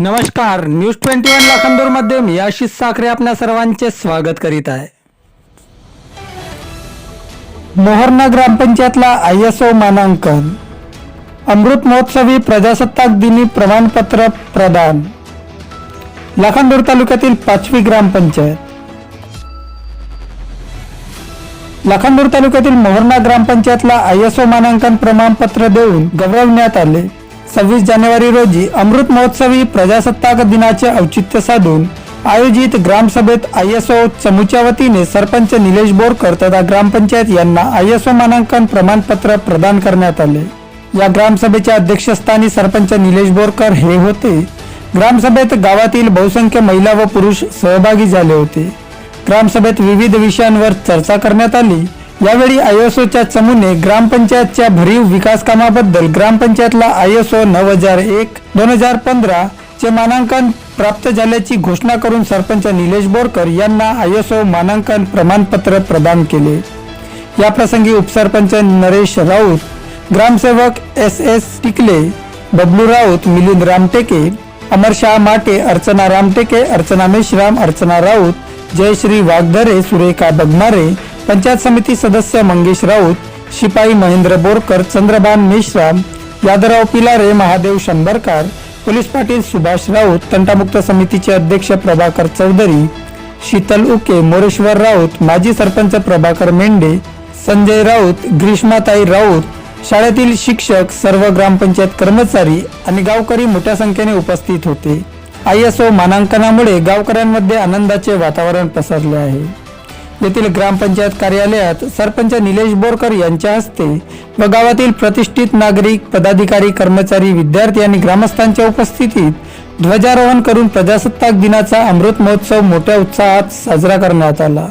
नमस्कार news twenty one लाखांदूरमध्ये मी आशिष साखरे आपल्या सर्वांचे स्वागत करीत आहे. मोहरणा ग्रामपंचायतला आय एस ओ मानांकन. अमृत महोत्सवी प्रजासत्ताक दिनी प्रमाणपत्र प्रदान. लाखांदूर तालुक्यातील पाचवी ग्रामपंचायत. लाखांदूर तालुक्यातील मोहरणा ग्रामपंचायतला आय एस ओ मानांकन प्रमाणपत्र देऊन गौरवण्यात आले. सव्वीस जानेवारी रोजी अमृत महोत्सवी प्रजासत्ताक दिनाचे औचित्य साधून आयोजित ग्रामसभेत आय एस ओ चमूच्या वतीने सरपंच निलेश बोरकर तथा ग्रामपंचायत यांना आय एस ओ मानांकन प्रमाणपत्र प्रदान करण्यात आले. या ग्रामसभेच्या अध्यक्षस्थानी सरपंच निलेश बोरकर हे होते. ग्रामसभेत गावातील बहुसंख्य महिला व पुरुष सहभागी झाले होते. ग्रामसभेत विविध विषयांवर चर्चा करण्यात आली. यावेळी आयएसओच्या चमूने ग्रामपंचायतच्या भरीव विकास कामाबद्दल ग्रामपंचायतला आयएसओ नऊ हजार एक दोन हजार पंधरा चे मानांकन प्राप्त झाल्याची घोषणा करून सरपंच निलेश बोरकर यांना आयएसओ मानांकन प्रमाणपत्र प्रदान केले. या प्रसंगी उपसरपंच नरेश राऊत ग्रामसेवक एस एस टिकले बबलू राऊत मिलिंद रामटेके अमर शाह माटे अर्चना रामटेके अर्चना मेश्राम अर्चना राऊत जयश्री वाघधरे सुरेखा बगमारे पंचायत समिती सदस्य मंगेश राऊत शिपाई महेंद्र बोरकर चंद्रभान मेश्राम यादवराव पिलारे महादेव शंभरकर पोलीस पाटील सुभाष राऊत तंटामुक्त समितीचे अध्यक्ष प्रभाकर चौधरी शीतल उके मोरेश्वर राऊत माजी सरपंच प्रभाकर मेंढे संजय राऊत ग्रीष्माताई राऊत शाळेतील शिक्षक सर्व ग्रामपंचायत कर्मचारी आणि गावकरी मोठ्या संख्येने उपस्थित होते. आय एस ओ मानांकनामुळे गावकऱ्यांमध्ये आनंदाचे वातावरण पसरले आहे. येथील ग्रामपंचायत कार्यालयात सरपंच निलेश बोरकर यांच्या हस्ते व गावातील प्रतिष्ठित नागरिक पदाधिकारी कर्मचारी विद्यार्थी आणि ग्रामस्थांच्या उपस्थितीत ध्वजारोहण करून प्रजासत्ताक दिनाचा अमृत महोत्सव मोठ्या उत्साहात साजरा करण्यात आला.